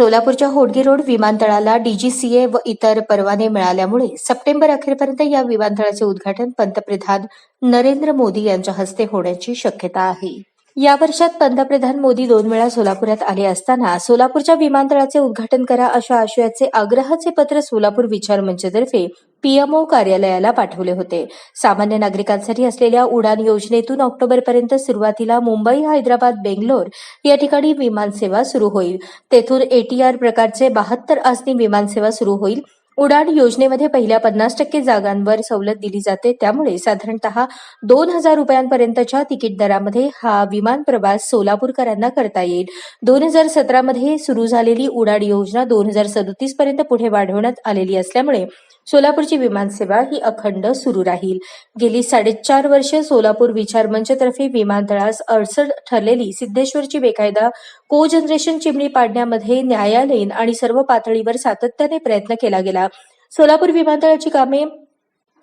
सोलापूरच्या होडगी रोड विमानतळाला डीजीसीए व इतर परवाने मिळाल्यामुळे सप्टेंबर अखेरपर्यंत या विमानतळाचे उद्घाटन पंतप्रधान नरेंद्र मोदी यांच्या हस्ते होण्याची शक्यता आहे. या वर्षात पंतप्रधान मोदी दोन वेळा सोलापुरात आले असताना सोलापूरच्या विमानतळाचे उद्घाटन करा अशा आशयाचे आग्रहाचे पत्र सोलापूर विचार मंचतर्फे पीएमओ कार्यालयाला पाठवले होते. सामान्य नागरिकांसाठी असलेल्या उडान योजनेतून ऑक्टोबरपर्यंत सुरुवातीला मुंबई हैदराबाद बेंगलोर या ठिकाणी विमानसेवा सुरू होईल. तेथून एटीआर प्रकारचे बहात्तर आसनी विमानसेवा सुरू होईल. उडान योजनेमध्ये पहिल्या पन्नास टक्के जागांवर सवलत दिली जाते. त्यामुळे साधारणतः दोन हजार रुपयांपर्यंतच्या तिकीट दरामध्ये हा विमान प्रवास सोलापूरकरांना करता येईल. दोन हजार सतरामध्ये सुरू झालेली उडान योजना दोन हजार सदोतीस पर्यंत पुढे वाढवण्यात आलेली असल्यामुळे सोलापूरची विमानसेवा ही अखंड सुरू राहील. गेली साडेचार वर्ष सोलापूर विचार मंचतर्फे विमानतळास अडचण ठरलेली सिद्धेश्वरची बेकायदा को जनरेशन चिमणी पाडण्यामध्ये न्यायालयीन आणि सर्व पातळीवर सातत्याने प्रयत्न केला गेला. सोलापूर विमानतळाची कामे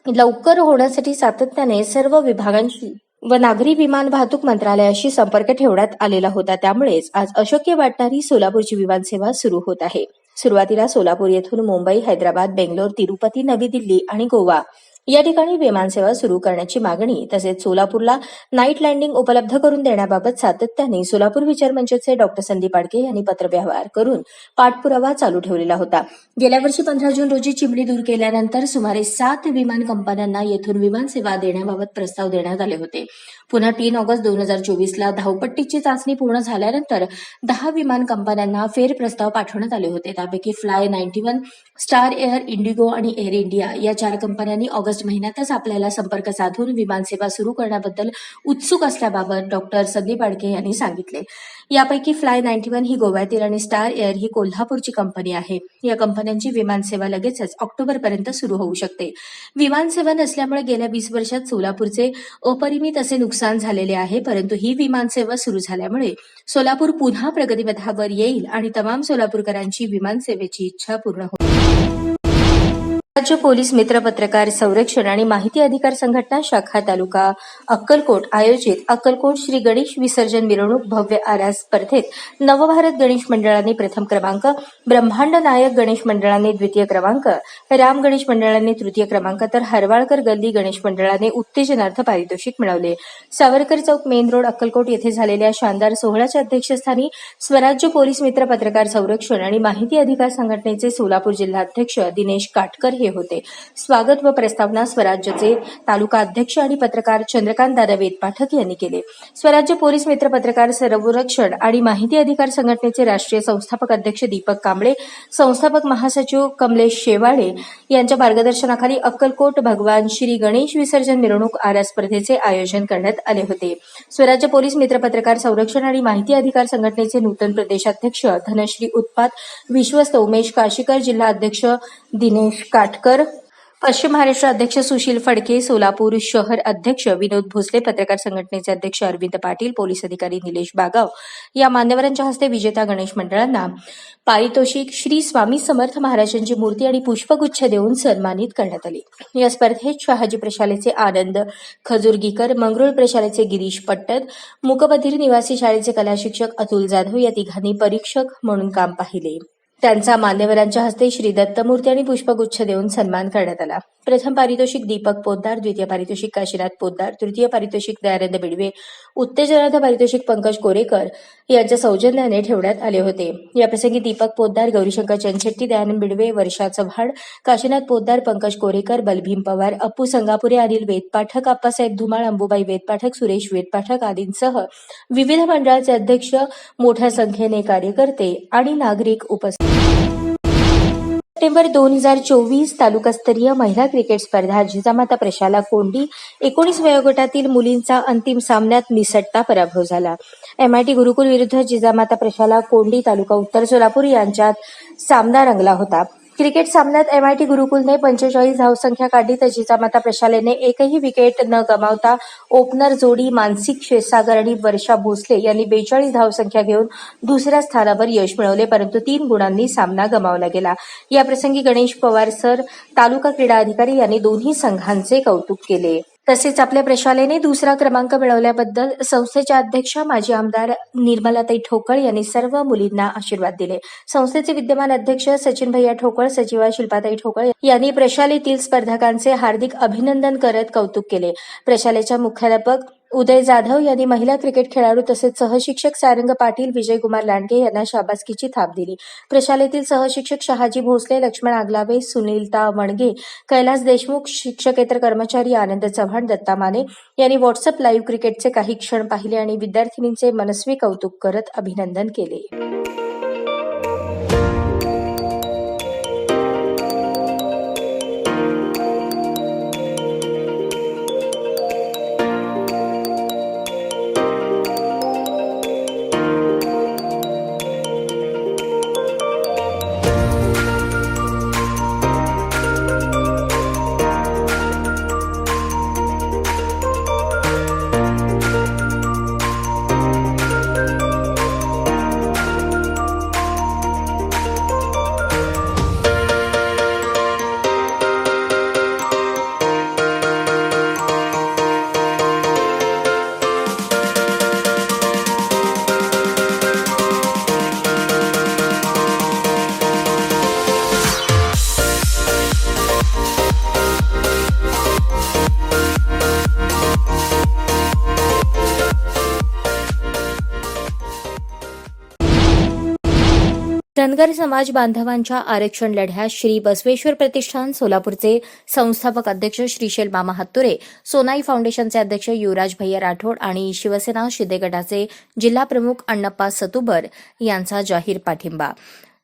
लवकर होण्यासाठी सातत्याने सर्व विभागांशी व नागरी विमान वाहतूक मंत्रालयाशी संपर्क ठेवण्यात आलेला होता. त्यामुळेच आज अशक्य वाटणारी सोलापूरची विमानसेवा सुरू होत आहे. सुरुवातीला सोलापूर येथून मुंबई हैदराबाद बेंगलोर तिरुपती नवी दिल्ली आणि गोवा. या ठिकाणी विमानसेवा सुरू करण्याची मागणी तसेच सोलापूरला नाईट लँडिंग उपलब्ध करून देण्याबाबत सातत्याने सोलापूर विचार मंचचे डॉक्टर संदीप आडके यांनी पत्रव्यवहार करून पाठपुरावा चालू ठेवलेला होता. गेल्या वर्षी पंधरा जून रोजी चिमणी दूर केल्यानंतर सुमारे सात विमान कंपन्यांना येथून विमानसेवा देण्याबाबत प्रस्ताव देण्यात आले होते. पुन्हा तीन ऑगस्ट दोन हजार चोवीसला धावपट्टीची चाचणी पूर्ण झाल्यानंतर दहा विमान कंपन्यांना फेर प्रस्ताव पाठवण्यात आले होते. त्यापैकी Fly Ninety One Star Air IndiGo आणि एअर इंडिया या चार कंपन्यांनी ऑगस्ट महिन्यातच आपल्याला संपर्क साधून विमानसेवा सुरू करण्याबद्दल उत्सुक असल्याबाबत डॉक्टर संदीप आडके यांनी सांगितले. यापैकी फ्लाय नाईन्टी वन ही गोव्यातील आणि स्टार एअर ही कोल्हापूरची कंपनी आहे. या कंपन्यांची विमानसेवा लगेचच ऑक्टोबरपर्यंत सुरू होऊ शकते. विमानसेवा नसल्यामुळे गेल्या वीस वर्षात सोलापूरचे अपरिमित असे नुकसान झालेले आहे परंतु ही विमानसेवा सुरू झाल्यामुळे सोलापूर पुन्हा प्रगतीपथावर येईल आणि तमाम सोलापूरकरांची विमानसेवेची इच्छा पूर्ण होईल. राज्य पोलीस मित्र पत्रकार संरक्षण आणि माहिती अधिकार संघटना शाखा तालुका अक्कलकोट आयोजित अक्कलकोट श्री गणेश विसर्जन मिरवणूक भव्य आरास स्पर्धेत नवभारत गणेश मंडळाने प्रथम क्रमांक ब्रह्मांड नायक गणेश मंडळाने द्वितीय क्रमांक राम गणेश मंडळाने तृतीय क्रमांक तर हरवाळकर गल्ली गणेश मंडळाने उत्तेजनार्थ पारितोषिक मिळवले. सावरकर चौक मेन रोड अक्कलकोट येथे झालेल्या शानदार सोहळ्याच्या अध्यक्षस्थानी स्वराज्य पोलीस मित्र पत्रकार संरक्षण आणि माहिती अधिकार संघटनेचे सोलापूर जिल्हाध्यक्ष दिनेश काटकर हे हे होते. स्वागत व प्रस्तावना स्वराज्यचे तालुका अध्यक्ष आणि पत्रकार चंद्रकांत दादा वेदपाठक यांनी केले. स्वराज्य पोलीस मित्र पत्रकार सर्वरक्षण आणि माहिती अधिकार संघटनेचे राष्ट्रीय संस्थापक अध्यक्ष दीपक कांबळे संस्थापक महासचिव कमलेश शेवाळे यांच्या मार्गदर्शनाखाली अक्कलकोट भगवान श्री गणेश विसर्जन मिरवणूक आरा स्पर्धेचे आयोजन करण्यात आले होते. स्वराज्य पोलीस मित्र पत्रकार संरक्षण आणि माहिती अधिकार संघटनेचे नूतन प्रदेशाध्यक्ष धनश्री उत्पात विश्वस्त उमेश काशीकर जिल्हा अध्यक्ष दिनेश काटकर. पश्चिम महाराष्ट्र अध्यक्ष सुशील फडके सोलापूर शहर अध्यक्ष विनोद भोसले पत्रकार संघटनेचे अध्यक्ष अरविंद पाटील पोलीस अधिकारी निलेश बागाव या मान्यवरांच्या हस्ते विजेता गणेश मंडळांना पारितोषिक श्री स्वामी समर्थ महाराजांची मूर्ती आणि पुष्पगुच्छ देऊन सन्मानित करण्यात आले. या स्पर्धेत शहाजी प्रशालेचे आनंद खजुरगीकर मंगरुळ प्रशालेचे गिरीश पट्टद मुकबधीर निवासी शाळेचे कला शिक्षक अतुल जाधव या तिघांनी परीक्षक म्हणून काम पाहिले. त्यांचा मान्यवरांच्या हस्ते श्री दत्तमूर्ती आणि पुष्पगुच्छ देऊन सन्मान करण्यात आला. प्रथम पारितोषिक दीपक पोद्दार द्वितीय पारितोषिक काशीनाथ पोद्दार तृतीय पारितोषिक दयानंद बिडवे उत्तेजनार्थ पारितोषिक पंकज कोरेकर यांच्या सौजन्याने ठेवण्यात आले होते. याप्रसंगी दीपक पोद्दार गौरीशंकर चनशेट्टी दयानंद बिडवे वर्षा चव्हाण काशीनाथ पोद्दार पंकज कोरेकर बलभीम पवार अप्पू संगापुरे अनिल वेदपाठक आप्पासाहेब धुमाळ अंबुबाई वेदपाठक सुरेश वेदपाठक आदींसह विविध मंडळाचे अध्यक्ष मोठ्या संख्येने कार्यकर्ते आणि नागरिक उपस्थित सप्टेंबर दोन हजार चोवीस तालुकास्तरीय महिला क्रिकेट स्पर्धा जिजामाता प्रशाला कोंडी एकोणीस वयोगटातील मुलींचा अंतिम सामन्यात निसटता पराभव झाला. एमआयटी गुरुकुल विरुद्ध जिजामाता प्रशाला कोंडी तालुका उत्तर सोलापूर यांच्यात सामना रंगला होता. क्रिकेट सामन्यात एमआयटी गुरुकुलने पंचेचाळीस धावसंख्या काढली तर जिजामाता प्रशालेने एकही विकेट न गमावता ओपनर जोडी मानसिक क्षीरसागर आणि वर्षा भोसले यांनी बेचाळीस धावसंख्या घेऊन दुसऱ्या स्थानावर यश मिळवले परंतु तीन गुणांनी सामना गमावला गेला. याप्रसंगी गणेश पवार सर तालुका क्रीडा अधिकारी यांनी दोन्ही संघांचे कौतुक केले. तसेच आपल्या प्रशालेने दुसरा क्रमांक मिळवल्याबद्दल संस्थेच्या अध्यक्षा माजी आमदार निर्मलाताई ठोकळ यांनी सर्व मुलींना आशीर्वाद दिले. संस्थेचे विद्यमान अध्यक्ष सचिन भैया ठोकळ सचिवा शिल्पाताई ठोकळ यांनी प्रशालेतील स्पर्धकांचे हार्दिक अभिनंदन करत कौतुक केले. प्रशालेच्या मुख्याध्यापक उदय जाधव यांनी महिला क्रिकेट खेळाडू तसेच सहशिक्षक सारंग पाटील विजयकुमार लांडगे यांना शाबासकीची थाप दिली. प्रशालेतील सहशिक्षक शहाजी भोसले लक्ष्मण आगलावे सुनीलता वणगे कैलास देशमुख शिक्षकेतर कर्मचारी आनंद चव्हाण दत्ता माने यांनी व्हॉट्सअप लाईव्ह क्रिकेटचे काही क्षण पाहिले आणि विद्यार्थिनींचे मनस्वी कौतुक करत अभिनंदन केले. धनगर समाज बांधवांच्या आरक्षण लढ्यात श्री बसवेश्वर प्रतिष्ठान सोलापूरचे संस्थापक अध्यक्ष श्रीशैल मामा हत्तुरे सोनाई फाउंडेशनचे अध्यक्ष युवराज भैया राठोड आणि शिवसेना शिंदे गटाचे जिल्हा प्रमुख अण्णप्पा सतुबर यांचा जाहीर पाठिंबा.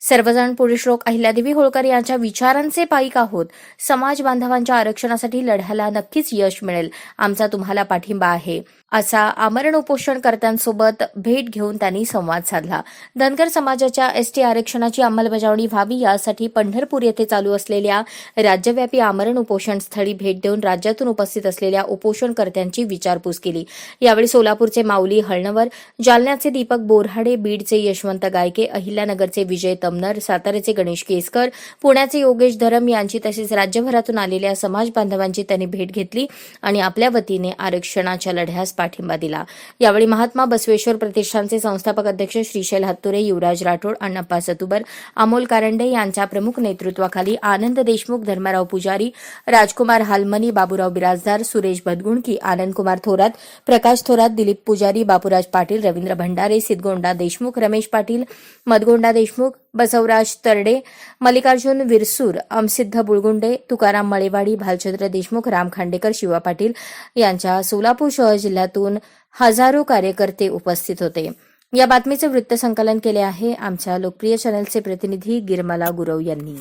सर्वजण पुरुषलोक अहिल्यादेवी होळकर यांच्या विचारांचे पाईक आहोत. समाज बांधवांच्या आरक्षणासाठी लढ्याला नक्कीच यश मिळेल आमचा तुम्हाला पाठिंबा आहे. असा आमरण उपोषणकर्त्यांसोबत भेट घेऊन त्यांनी संवाद साधला. धनगर समाजाच्या एसटी आरक्षणाची अंमलबजावणी व्हावी यासाठी पंढरपूर येथे चालू असलेल्या राज्यव्यापी आमरण उपोषण स्थळी भेट देऊन राज्यातून उपस्थित असलेल्या उपोषणकर्त्यांची विचारपूस केली. यावेळी सोलापूरचे माऊली हळणवर जालन्याचे दीपक बोरहाडे बीडचे यशवंत गायके अहिल्यानगरचे विजय तमनर साताऱ्याचे गणेश केसकर पुण्याचे योगेश धरम यांची तसेच राज्यभरातून आलेल्या समाज बांधवांची त्यांनी भेट घेतली आणि आपल्या वतीने आरक्षणाच्या लढ्यास पाठिंबा दिला. यावेळी महात्मा बसवेश्वर प्रतिष्ठानचे संस्थापक अध्यक्ष श्रीशैल हत्तुरे युवराज राठोड अण्णप्पा सतुबर अमोल कारंडे यांच्या प्रमुख नेतृत्वाखाली आनंद देशमुख धर्मराव पुजारी राजकुमार हालमनी बाबूराव बिराजदार सुरेश भदगुणकी आनंदकुमार थोरात प्रकाश थोरात दिलीप पुजारी बापूराज पाटील रवींद्र भंडारे सिद्धगोंडा देशमुख रमेश पाटील मदगोंडा देशमुख बसवराज तरडे मल्लिकार्जुन विरसूर अमसिद्ध बुळगुंडे तुकाराम मळेवाडी भालचंद्र देशमुख राम खांडेकर शिवा पाटील यांच्या सोलापूर शहर जिल्ह्यातून हजारो कार्यकर्ते उपस्थित होते. या बातमीचे वृत्तसंकलन केले आहे आमच्या लोकप्रिय चॅनलचे प्रतिनिधी गिरमला गुरव यांनी.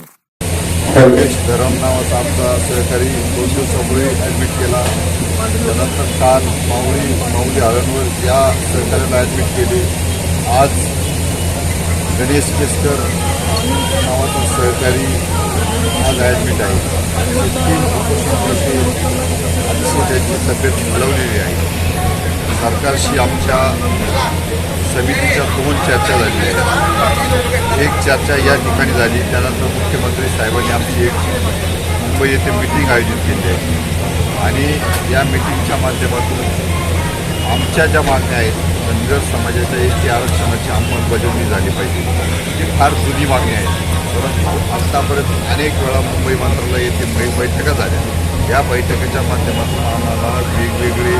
योगेश धरम नावाचा आमचा सहकारी दोन दिवसापूर्वी ॲडमिट केला. त्यानंतर काल माऊली माऊली आरणवर या सहकार्याला ॲडमिट केले. आज गणेश केसकर नावाचा सहकारी आज ॲडमिट आहे. तीन उपोषणकर्ते अतिशय त्याची तब्येत मिळवलेली आहे. सरकारशी आमच्या समितीच्या दोन चर्चा झाली एक चर्चा या ठिकाणी झाली त्यानंतर मुख्यमंत्री साहेबांनी आमची एक मुंबई येथे मिटिंग आयोजित केली आहे. आणि या मिटिंगच्या माध्यमातून आमच्या ज्या मागण्या आहेत धनगर समाजाच्या एक टी आरक्षणाची अंमलबजावणी झाली पाहिजे. ही फार जुनी मागणी आहे. परंतु आत्तापर्यंत अनेक वेळा मुंबई मंत्रालय येथे मै बैठका झाल्या. या बैठकीच्या माध्यमातून आम्हाला वेगवेगळे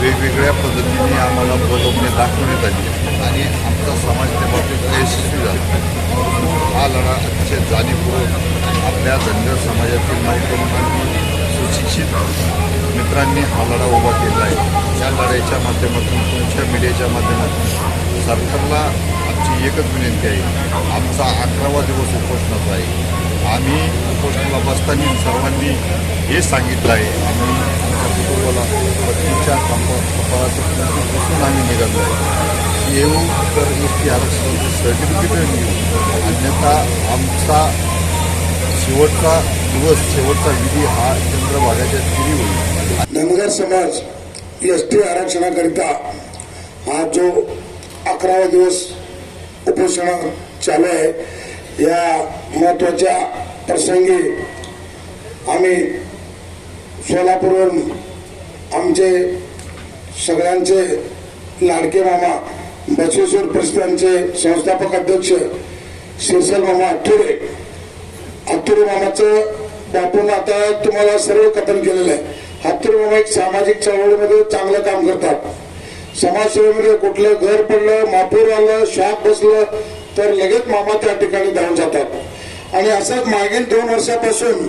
वेगवेगळ्या पद्धतीने आम्हाला प्रलोभने दाखवण्यात आली. आणि आमचा समाज त्या बाबतीत यशस्वी झाला. हा लढा अतिशय जाणीवपूर्वक आपल्या धनगर समाजातील नौतरुणांनी सुशिक्षित मित्रांनी हा लढा उभा केला आहे. या लढाईच्या माध्यमातून तुमच्या मीडियाच्या माध्यमातून सरकारला आमची एकच विनंती आहे. आमचा अकरावा दिवस उपोषणाचा आहे. आम्ही उपोषणाला बसताना सर्वांनी हे सांगितलं आहे. आम्ही आमच्या कुटुंबाला पत्नीच्या कपाळाचं पुसून आम्ही निघालो आहे. येऊ तर एस टी आरक्षणाचं सर्टिफिकेट घेऊ अन्यथा आमचा शेवटचा दिवस शेवटचा विधी हा चंद्रभागाच्या तिरी होईल धनगर समाज एस टी आरक्षणाकरिता हा जो अकरावा दिवस उपोषण चालू आहे या महत्त्वाच्या प्रसंगी आम्ही सोलापूरवरून आमचे सगळ्यांचे लाडके मामा बसवेश्वर प्रस्थानचे संस्थापक अध्यक्ष शिरसल मामा अठुरे अठुरे मामाचं बापून आता तुम्हाला सर्व कथन केलेलं आहे. हत्तुरे एक सामाजिक चळवळीमध्ये चांगलं काम करतात. समाजसेवेमध्ये कुठलं घर पडलं मापूर आलं शाप बसलं तर लगेच मामा त्या ठिकाणी धावून जातात. आणि असंच मागील दोन वर्षापासून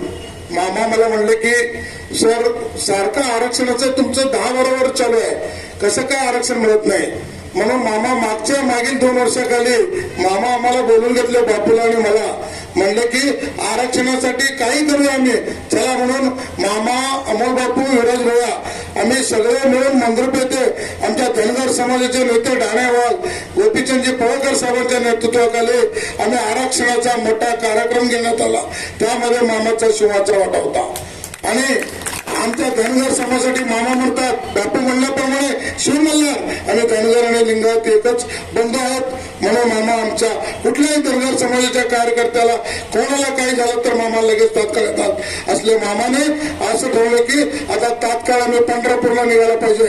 मामा मला म्हणले की सर सारखं आरक्षणाचं तुमचं दहा बरोबर चालू आहे. कसं काय आरक्षण मिळत नाही? म्हणून मामा मागच्या मागील दोन वर्षाखाली मामा आम्हाला बोलून घेतले बापूला आणि मला. म्हणले की आरक्षणासाठी काही करू आम्ही. चला म्हणून मामा अमोल बापू विराज भोया आम्ही सगळे मिळून मंगरूप येथे आमच्या धनगर समाजाचे नेते डाणेवाल गोपीचंदजी पवळकर साहेबांच्या नेतृत्वाखाली आम्ही आरक्षणाचा मोठा कार्यक्रम घेण्यात आला. त्यामध्ये मामाचा शिवाचा वाटा होता. आणि आमच्या धनगर समाजासाठी मामा म्हणतात बापू म्हणल्याप्रमाणे शिव आणि धनगर आणि लिंगायत एकच बंधू आहोत. म्हणून मामा आमच्या कुठल्याही धनगर समाजाच्या कार्यकर्त्याला कोणाला काही झालं तर मामा लगेच तात्काळ येतात. असले मामाने असं ठरवलं की आता तात्काळ आम्ही पंढरपूरला निघायला पाहिजे.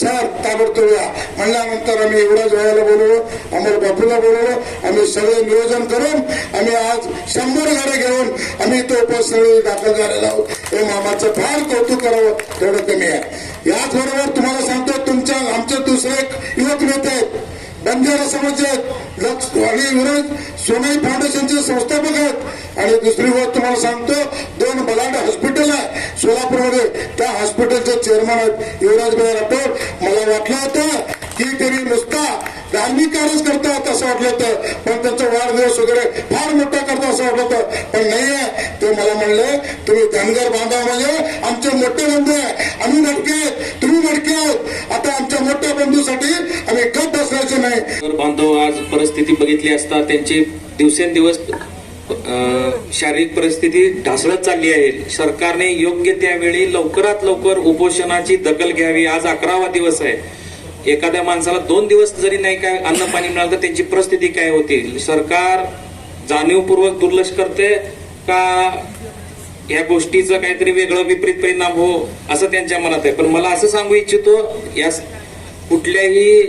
सर ताबडतोब या. म्हणल्यानंतर आम्ही एवढ्याच वेळाला बोलवलो अमर बापूला बोलवलो आम्ही सगळे नियोजन करून आम्ही आज शंभर गाड्या घेऊन आम्ही तो उपस्थळी दाखल झालेला आहोत. हे मामाचं फार कौतुक करावं तेवढं कमी आहे. याचबरोबर तुम्हाला सांगतो तुमच्या आमचे दुसरे एक युवक नेते आहेत. बंजारा समाजात लक्ष आणि विरोध सोनाई फाउंडेशनचे संस्थापक आहेत. आणि दुसरी गोष्ट तुम्हाला सांगतो दोन बलाढ्य हॉस्पिटल आहे. सोलापूरमध्ये त्या हॉस्पिटलचे चेअरमन आहेत युवराजभाई राठोड. मला वाटलं होतं की तरी नुसता धार्मिक कार्यच करतात असं वाटलं होतं पण त्यांचा वाढदिवस वगैरे फार मोठा करतो असं वाटलं होतं. पण नाही आहे मला म्हणले तुम्ही धनगर बांधा म्हणजे आमचे मोठे बंधू आहे आम्ही नटके आहेत तुम्ही नटके आहोत आता आमच्या मोठ्या बंधूसाठी आम्ही गप बसण्याचे नाही बांधव आज परिस्थिती बघितली असता त्यांची दिवसेंदिवस शारीरिक परिस्थिती ढासळत चालली आहे सरकारने योग्य त्यावेळी लवकरात लवकर उपोषणाची दखल घ्यावी आज अकरावा दिवस आहे एखाद्या माणसाला दोन दिवस जरी नाही काय अन्न पाणी मिळालं तर त्यांची परिस्थिती काय होती सरकार जाणीवपूर्वक दुर्लक्ष करते का या गोष्टीचा काहीतरी वेगळं विपरीत परिणाम हो असं त्यांच्या मनात आहे. पण मला असं सांगू इच्छितो या कुठल्याही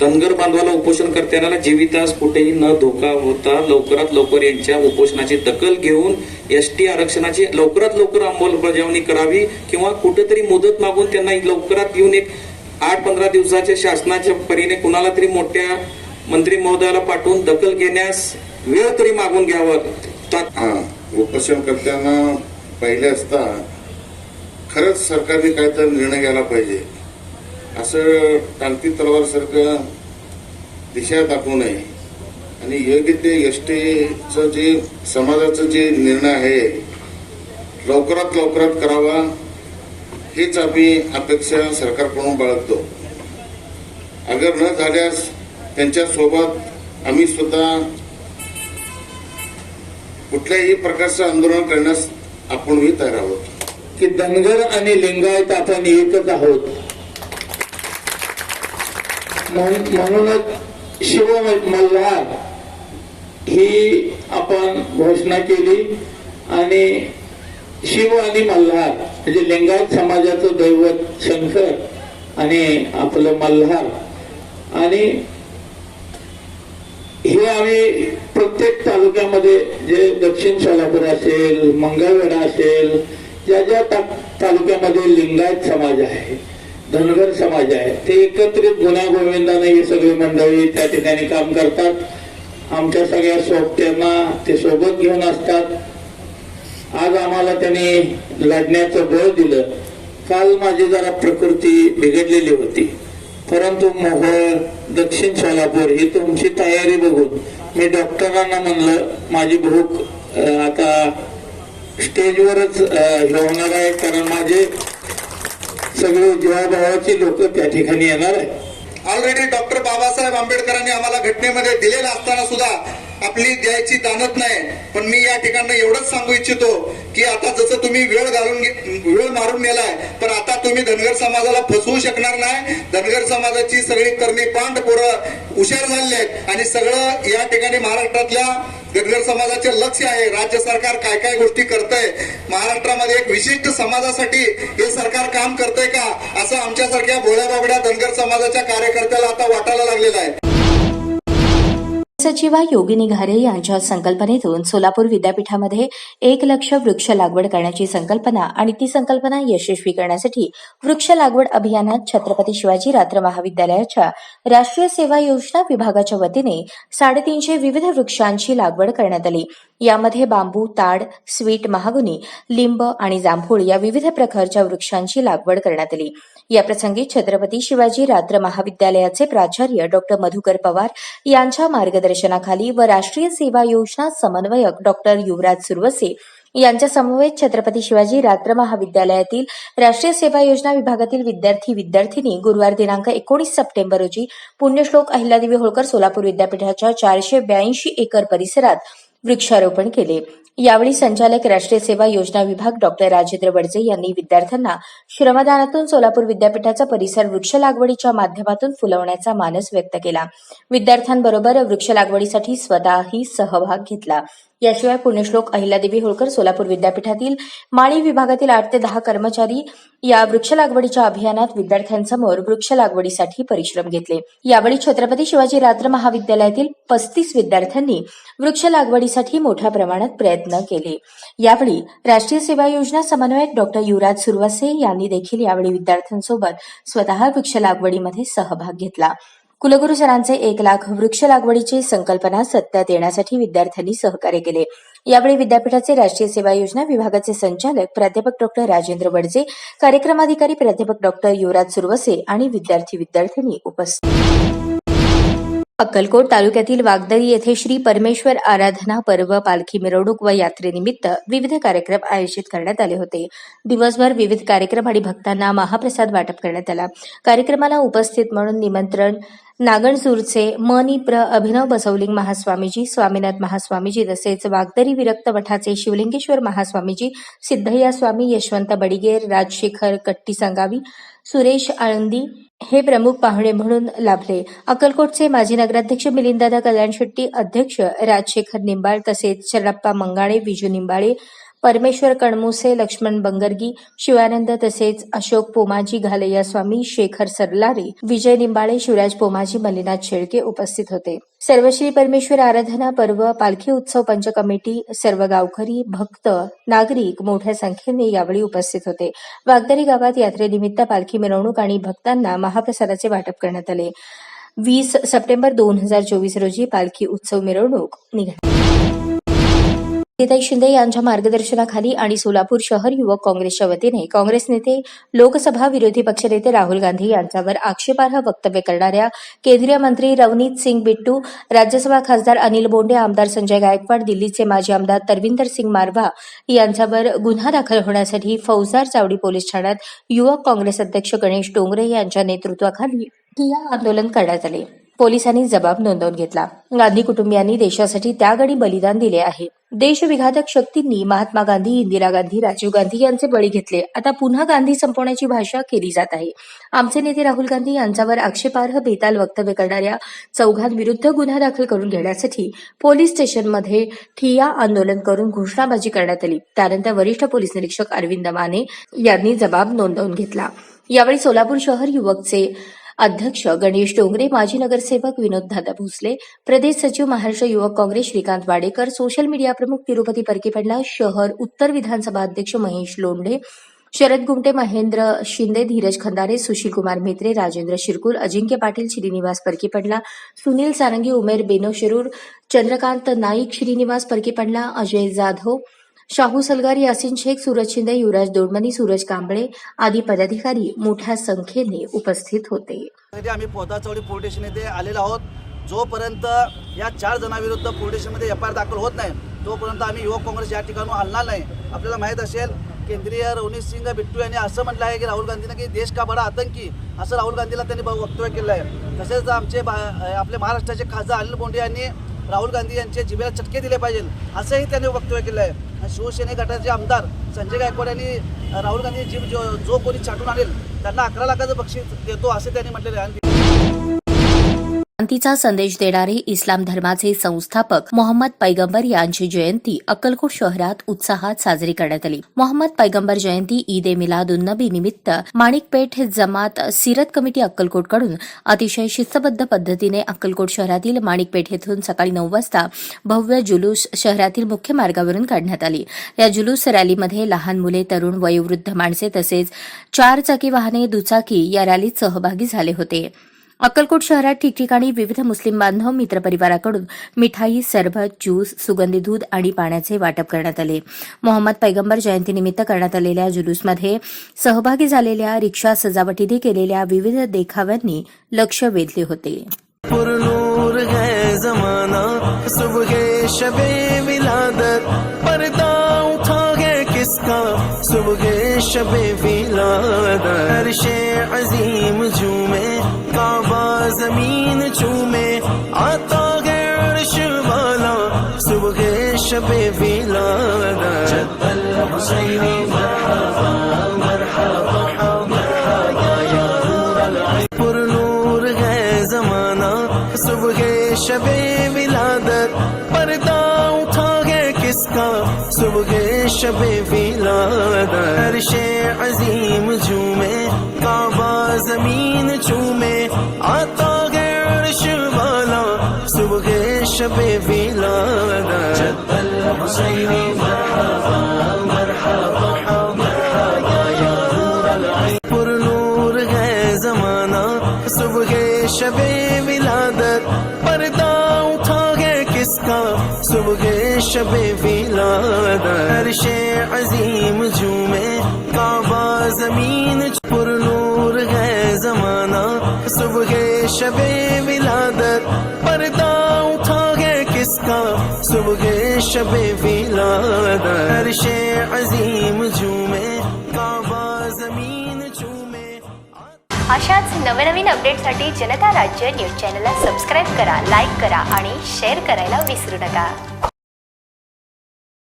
धनगर बांधवाला उपोषण करताना जीवितास कुठेही न धोका होता लवकरात लवकर यांच्या उपोषणाची दखल घेऊन एस टी आरक्षणाची लवकरात लवकर अंमलबजावणी करावी किंवा कुठेतरी मुदत मागून त्यांना लवकरात येऊन एक आठ पंधरा दिवसाच्या शासनाच्या परीने कुणाला तरी मोठ्या मंत्री महोदयाला पाठवून दखल घेण्यास वेळ तरी मागून घ्यावं. हा उपोषण करताना पाहिले असता खरंच सरकारने काहीतरी निर्णय घ्यायला पाहिजे. असं टांगती तलवार सारखं दिशा दाखवू नये. आणि योग्य ते एसटीचं जे समाजाचं जे निर्णय आहे लवकरात लवकरात करावा हीच आम्ही अपेक्षा सरकारकडून बाळगतो. अगर न झाल्यास त्यांच्यासोबत आम्ही स्वतः कुठल्याही प्रकारचं आंदोलन करण्यास आपणही तयार आहोत. की धनगर आणि लिंगायत आपण एकच आहोत. म्हणून- म्हणूनच शिव मल्हार ही आपण घोषणा केली आणि शिव आणि मल्हार म्हणजे लिंगायत समाजाचं दैवत शंकर आणि आपलं मल्हार. आणि हे आम्ही तालुक्यामध्ये जे दक्षिण सोलापूर असेल मंगळवेढा असेल ज्या ज्या तालुक्यामध्ये लिंगायत समाज आहे धनगर समाज आहे ते एकत्रित गुन्हा गोविंदाने हे सगळी मंडळी त्या ठिकाणी काम करतात. आमच्या सगळ्या सोबत्यांना ते सोबत घेऊन असतात. आज आम्हाला त्यांनी लढण्याचं बळ दिलं. काल माझी जरा प्रकृती बिघडलेली होती. परंतु मोहोळ दक्षिण सोलापूर ही तुमची तयारी बघून मी डॉक्टरांना म्हणलं माझी भूक आता स्टेजवरच हे होणार आहे कारण माझे सगळे जीवाभावाची लोक त्या ठिकाणी येणार आहे ऑलरेडी डॉक्टर बाबासाहेब आंबेडकरांनी आम्हाला घटनेमध्ये दिलेलं असताना सुद्धा आपली द्यायची दानत नाही. पण मी या ठिकाणी एवढंच सांगू इच्छितो की आता जसं तुम्ही वेळ घालून वेळ मारून नेलाय पण आता तुम्ही धनगर समाजाला फसवू शकणार नाही. धनगर समाजाची सगळी करणी पांड पोरं हुशार झालेली आहेत. आणि सगळं या ठिकाणी महाराष्ट्रातल्या धनगर समाजाचे लक्ष आहे. राज्य सरकार काय काय गोष्टी करतंय? महाराष्ट्रामध्ये एक विशिष्ट समाजासाठी हे सरकार काम करतंय का? असं आमच्यासारख्या भोळ्या बाबड्या धनगर समाजाच्या कार्यकर्त्याला आता वाटायला लागलेलं आहे. सचिवा योगिनी घारे यांच्या संकल्पनेतून सोलापूर विद्यापीठामध्ये एक लक्ष वृक्ष लागवड करण्याची संकल्पना आणि ती संकल्पना यशस्वी करण्यासाठी वृक्ष लागवड अभियानात छत्रपती शिवाजी रात्र महाविद्यालयाच्या राष्ट्रीय सेवा योजना विभागाच्या वतीने साडेतीनशे विविध वृक्षांची लागवड करण्यात आली. यामध्ये बांबू ताड स्वीट महागुनी लिंब आणि जांभूळ या विविध प्रकारच्या वृक्षांची लागवड करण्यात आली. याप्रसंगी छत्रपती शिवाजी रात्र महाविद्यालयाचे प्राचार्य डॉक्टर मधुकर पवार यांच्या मार्गदर्शन मार्गदर्शनाखाली व राष्ट्रीय सेवा योजना समन्वयक डॉक्टर युवराज सुरवसे यांच्या समवेत छत्रपती शिवाजी रात्र महाविद्यालयातील राष्ट्रीय सेवा योजना विभागातील विद्यार्थी विद्यार्थिनी गुरुवार दिनांक एकोणीस सप्टेंबर रोजी पुण्यश्लोक अहिल्यादेवी होळकर सोलापूर विद्यापीठाच्या चारशे ब्याऐंशी एकर परिसरात वृक्षारोपण केले. यावेळी संचालक राष्ट्रीय सेवा योजना विभाग डॉक्टर राजेंद्र वडजे यांनी विद्यार्थ्यांना श्रमदानातून सोलापूर विद्यापीठाचा परिसर वृक्ष लागवडीच्या माध्यमातून फुलवण्याचा मानस व्यक्त केला. विद्यार्थ्यांबरोबर वृक्ष लागवडीसाठी स्वतःही सहभाग घेतला. याशिवाय पुण्यश्लोक अहिल्यादेवी होळकर सोलापूर विद्यापीठातील माळी विभागातील आठ ते दहा कर्मचारी या वृक्ष लागवडीच्या अभियानात विद्यार्थ्यांसमोर वृक्ष लागवडीसाठी परिश्रम घेतले. यावेळी छत्रपती शिवाजी रात्र महाविद्यालयातील पस्तीस विद्यार्थ्यांनी वृक्ष लागवडीसाठी मोठ्या प्रमाणात प्रयत्न केले. यावेळी राष्ट्रीय सेवा योजना समन्वयक डॉक्टर युवराज सुरवासे यांनी देखील यावेळी विद्यार्थ्यांसोबत स्वतः वृक्ष लागवडीमध्ये सहभाग घेतला. कुलगुरू सरांचे एक लाख वृक्ष लागवडीची संकल्पना सत्यात येण्यासाठी विद्यार्थ्यांनी सहकार्य केले. यावेळी विद्यापीठाचे राष्ट्रीय सेवा योजना विभागाचे संचालक प्राध्यापक डॉक्टर राजेंद्र वडजे कार्यक्रमाधिकारी प्राध्यापक डॉक्टर युवराज सुरवसे आणि विद्यार्थी विद्यार्थिनी उपस्थित. अक्कलकोट तालुक्यातील वागदरी येथे श्री परमेश्वर आराधना पर्व पालखी मिरवणूक व यात्रेनिमित्त विविध कार्यक्रम आयोजित करण्यात आले होते. दिवसभर विविध कार्यक्रम आणि भक्तांना महाप्रसाद वाटप करण्यात आला. कार्यक्रमाला उपस्थित म्हणून निमंत्रण नागणसूरचे मनी प्र अभिनव बसवलिंग महास्वामीजी स्वामीनाथ महास्वामीजी तसेच वागदरी विरक्त मठाचे शिवलिंगेश्वर महास्वामीजी सिद्धय्या स्वामी यशवंत बडिगेर राजशेखर कट्टी संगावी सुरेश आळंदी हे प्रमुख पाहुणे म्हणून लाभले. अक्कलकोटचे माजी नगराध्यक्ष मिलिंददादा कल्याण शेट्टी अध्यक्ष राजशेखर निंबाळ तसेच शरप्पा मंगाळे विजू निंबाळे परमेश्वर कणमुसे लक्ष्मण बंगरगी शिवानंद तसेच अशोक पोमाजी घालैया स्वामी शेखर सरलारे विजय निंबाळे शिवराज पोमाजी मल्लीनाथ शेळके उपस्थित होते. सर्वश्री परमेश्वर आराधना पर्व पालखी उत्सव पंच कमिटी सर्व गावकरी भक्त नागरिक मोठ्या संख्येने यावेळी उपस्थित होते. वागदरी गावात यात्रेनिमित्त पालखी मिरवणूक आणि भक्तांना महाप्रसादाचे वाटप करण्यात आले. वीस सप्टेंबर दोन हजार चोवीस रोजी पालखी उत्सव मिरवणूक निघाली. सीताई शिंदे यांच्या मार्गदर्शनाखाली आणि सोलापूर शहर युवक काँग्रेसच्या वतीने काँग्रेस नेते लोकसभा विरोधी पक्षनेते राहुल गांधी यांच्यावर आक्षेपार्ह वक्तव्य करणाऱ्या केंद्रीय मंत्री रवनीत सिंग बिट्टू राज्यसभा खासदार अनिल बोंडे आमदार संजय गायकवाड दिल्लीचे माजी आमदार तरविंदर सिंग मारवा यांच्यावर गुन्हा दाखल होण्यासाठी फौजदार चावडी पोलीस ठाण्यात युवक काँग्रेस अध्यक्ष गणेश डोंगरे यांच्या नेतृत्वाखाली ठिय्या आंदोलन करण्यात आले. पोलिसांनी जबाब नोंदवून घेतला. गांधी कुटुंबियांनी देशासाठी त्याग आणि बलिदान दिले आहे. देशविघातक शक्तींनी महात्मा गांधी इंदिरा गांधी राजीव गांधी यांचे बळी घेतले. आता पुन्हा गांधी संपवण्याची भाषा केली जात आहे. आमचे नेते राहुल गांधी यांच्यावर आक्षेपार्ह बेताल वक्तव्य करणाऱ्या चौघांविरुद्ध गुन्हा दाखल करून घेण्यासाठी पोलीस स्टेशनमध्ये ठिया आंदोलन करून घोषणाबाजी करण्यात आली. त्यानंतर वरिष्ठ पोलीस निरीक्षक अरविंद माने यांनी जबाब नोंदवून घेतला. यावेळी सोलापूर शहर युवकचे अध्यक्ष गणेश डोंगरे माजी नगरसेवक विनोद दादा भोसले प्रदेश सचिव महाराष्ट्र युवक काँग्रेस श्रीकांत वाडेकर सोशल मीडिया प्रमुख तिरुपती परकीपडला शहर उत्तर विधानसभा अध्यक्ष महेश लोंढे शरद गुमटे महेंद्र शिंदे धीरज खंदारे सुशील कुमार मेत्रे राजेंद्र शिरकुल अजिंक्य पाटील श्रीनिवास परकीपडला सुनील सारंगी उमेर बेनो शिरूर चंद्रकांत नाईक श्रीनिवास परकीपडला अजय जाधव शाहू सलगार यासिन शेख सूरज शिंदे युवराज दोडमनी सूरज कांबळे आदी पदाधिकारी मोठ्या संख्येने उपस्थित होते. आम्ही पोदाचौडी पोलीस स्टेशन येथे आलेलो आहोत. जोपर्यंत या चार जणांविरुद्ध पोलीस स्टेशनमध्ये एफ आय आर दाखल होत नाही तोपर्यंत आम्ही युवक काँग्रेस या ठिकाणून आणणार नाही. आपल्याला माहीत असेल केंद्रीय रवनीत सिंग बिट्टू यांनी असं म्हटलं आहे की राहुल गांधीनं की देश का बडा आतंकी असं राहुल गांधीला त्यांनी वक्तव्य केलं आहे. तसेच आमचे बा आपले महाराष्ट्राचे खासदार अनिल बोंडे यांनी राहुल गांधी यांचे जिभेला चटके दिले पाहिजे असंही त्यांनी वक्तव्य केलं आहे. शिवसेने गटाचे आमदार संजय गायकवाड यांनी राहुल गांधी जीव जो जो कोणी छाटून आणेल त्यांना अकरा लाखाचं बक्षीस देतो असे त्यांनी म्हटलेले आहे. आणि शांतीचा संदेश देणारे इस्लाम धर्माचे संस्थापक मोहम्मद पैगंबर यांची जयंती अक्कलकोट शहरात उत्साहात साजरी करण्यात आली. मोहम्मद पैगंबर जयंती ईद ए मिलादुन्नबी निमित्त माणिकपेठ जमात सिरत कमिटी अक्कलकोटकडून अतिशय शिस्तबद्ध पद्धतीने अक्कलकोट शहरातील माणिकपेठ येथून सकाळी नऊ वाजता भव्य जुलूस शहरातील मुख्य मार्गावरून काढण्यात आली. या जुलूस रॅलीमध्ये लहान मुले तरुण वयोवृद्ध माणसे तसेच चार चाकी वाहने दुचाकी या रॅलीत सहभागी झाले होते. अक्कलकोट शहरात ठिकठिकाणी विविध मुस्लिम बांधव मित्रपरिवाराकडून मिठाई सरबत ज्यूस सुगंधी दूध आणि पाण्याचे वाटप करण्यात आले. मोहम्मद पैगंबर जयंतीनिमित्त करण्यात आलेल्या जुलूसमध्ये सहभागी झालेल्या रिक्षा सजावटीने केलेल्या विविध देखाव्यांनी लक्ष वेधले होते. पुरनूर शबे विलादत जब्बल हुसैनी मरहबा मरहबा पुरनूर है जमाना सुबह शबे विलादत पर्दा उठा गए किसका सुबह शबे विलादत अरशे अजीम झूमे काबा जमीन चूमे शबे विलादत जब्बल हुसैनी मरहबा मरहबा पुरनूर है जमाना सुबह शबे विलादत पर्दा उठा गए किसका? सुबह शबे विलादत अरशे अजीम झूमे काबा जमीन पुरनूर है जमाना सुबह शबे विलादत पर्दा उठा गए किसका सुबह शबे विलादत अरशे अजीम झूमे काबा जमीन अशाच नवनवीन अपडेटसाठी जनता राज्य न्यूज चॅनलला सबस्क्राईब करा लाईक करा आणि शेअर करायला विसरू नका.